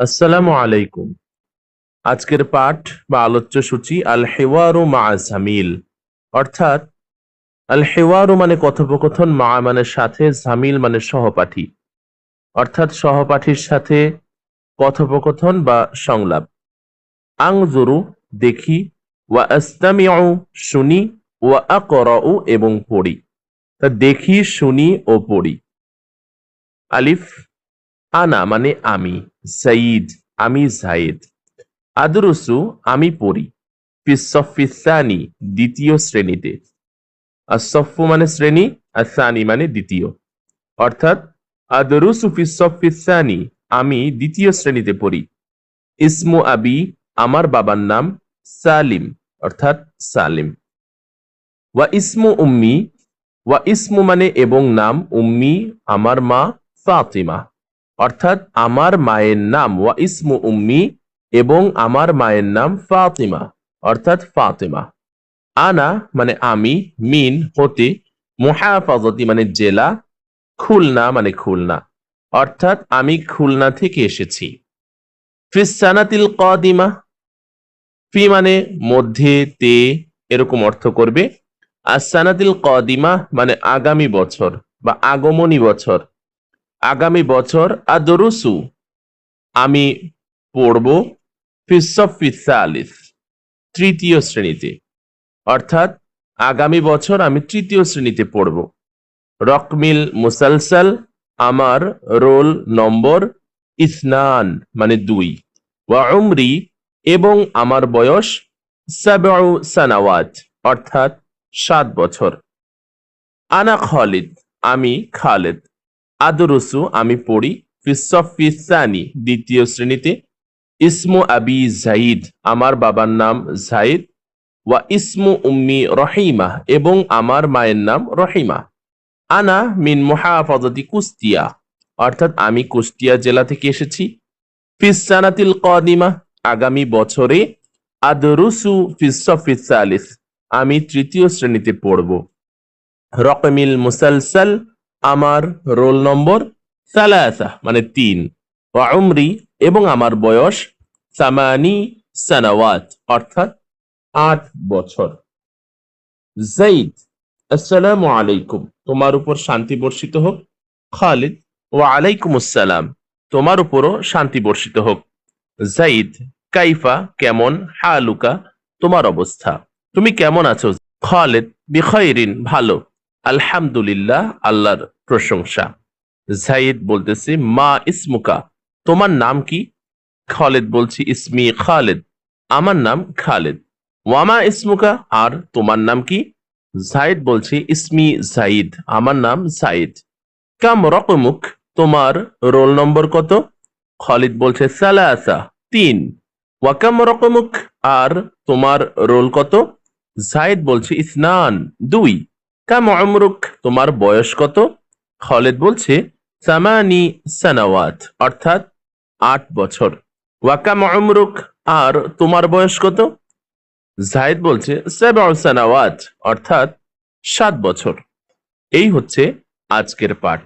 আসসালামু আলাইকুম। আজকের পাঠ বা আলোচ্য সূচি আল হেওয়ারু মা জামিল। অর্থাৎ আল হেওয়ারু মানে কথোপকথন, মা মানে সাথে, জামিল মানে সহপাঠী। অর্থাৎ, সহপাঠীর সাথে কথোপকথন বা সংলাপ। আং আংজুরু, দেখি, ওয়া আস্তামিউ, শুনি, ওয়া আকরাউ, এবং পড়ি। তা দেখি, শুনি ও পড়ি। আলিফ আনা মানে আমি সাইদ আমি জায়েদ। আদরুসু আমি পড়ি ফিসফিসানি দ্বিতীয় শ্রেণীতে। আসফু মানে শ্রেণি আর সানি মানে দ্বিতীয়। অর্থাৎ, আদরুসু ফিসফিসানি আমি দ্বিতীয় শ্রেণীতে পড়ি। ইসমু আবি, আমার বাবার নাম সালিম, অর্থাৎ সালিম। ওয়া ইসমু উম্মি, ওয়া ইসমু মানে এবং নাম উম্মি, আমার মা ফাতিমা। অর্থাৎ আমার মায়ের নাম ওয়া ইসমু উম্মি এবং আমার মায়ের নাম ফাতিমা, অর্থাৎ ফাতিমা। আনা মানে আমি, মিন, হতে, মুহাফাজতি মানে জেলা, খুলনা মানে খুলনা, অর্থাৎ আমি খুলনা থেকে এসেছি। ফিসানাতিল কদিমা, ফি মানে মধ্যে তে, এরকম অর্থ করবে। আর সানাতিল কদিমা মানে আগামী বছর বা আগমনী বছর। আগামী বছর আদরুসু। আমি পড়ব ফিসফিসালিস তৃতীয় শ্রেণীতে। অর্থাৎ আগামী বছর আমি তৃতীয় শ্রেণীতে পড়ব। রকমিল মুসালসাল, আমার রোল নম্বর ইসনান মানে দুই। ওয়া উমরি, এবং আমার বয়স সাবউ সানাওয়াত, অর্থাৎ সাত বছর। আনা খালিদ, আমি খালেদ। আদরুসু আমি পড়ি ফিসফিসানি, দ্বিতীয় শ্রেণীতে। ইসমু আবি জাইদ, আমার বাবার নাম জাইদ। ওয়া ইসমু উম্মি রহিমা, এবং আমার মায়ের নাম রহিমা। আনা মিন মুহাফাজতি কুস্তিয়া, অর্থাৎ আমি কুষ্টিয়া জেলা থেকে এসেছি। ফিসানাতিল কদিমা, আগামী বছরে আদরুসু ফিসফিসালিস, আমি তৃতীয় শ্রেণীতে পড়ব। রকমিল মুসালসাল আমার রোল নম্বর সালাসা মানে তিন। উমরি, এবং আমার বয়স সামানি সানাওয়াত, অর্থাৎ আট বছর। জাইদ, আসসালামু আলাইকুম। তোমার উপর শান্তি বর্ষিত হোক। খালিদ, ওয়া আলাইকুম আসসালাম। তোমার উপরও শান্তি বর্ষিত হোক। জাইদ, কাইফা, কেমন? হালুকা, তোমার অবস্থা। তুমি কেমন আছো? খালিদ বিখৈরিন ভালো। আলহামদুলিল্লাহ, আল্লাহর প্রশংসা। জাইদ বলতেছে, মা ইসমুকা, তোমার নাম কি? খালেদ বলছি, ইসমি খালেদ, আমার নাম খালেদ। ওয়ামা ইসমুকা, আর তোমার নাম কি? জাইদ বলছি, ইসমি জাইদ, আমার নাম জাইদ। কাম রকমুক, তোমার রোল নম্বর কত? খালিদ বলছে, সালাসা, তিন। ওয়াকাম রকমুক, আর তোমার রোল কত? জাইদ বলছে, ইসনান, দুই। কাম অমরুক তোমার বয়স কত? খালেদ বলছে, সামানি সানাওয়াত, অর্থাৎ আট বছর। ওয়াকাম অমরুক আর তোমার বয়স কত? জাহিদ বলছে সানাওয়াত, অর্থাৎ সাত বছর। এই হচ্ছে আজকের পাঠ।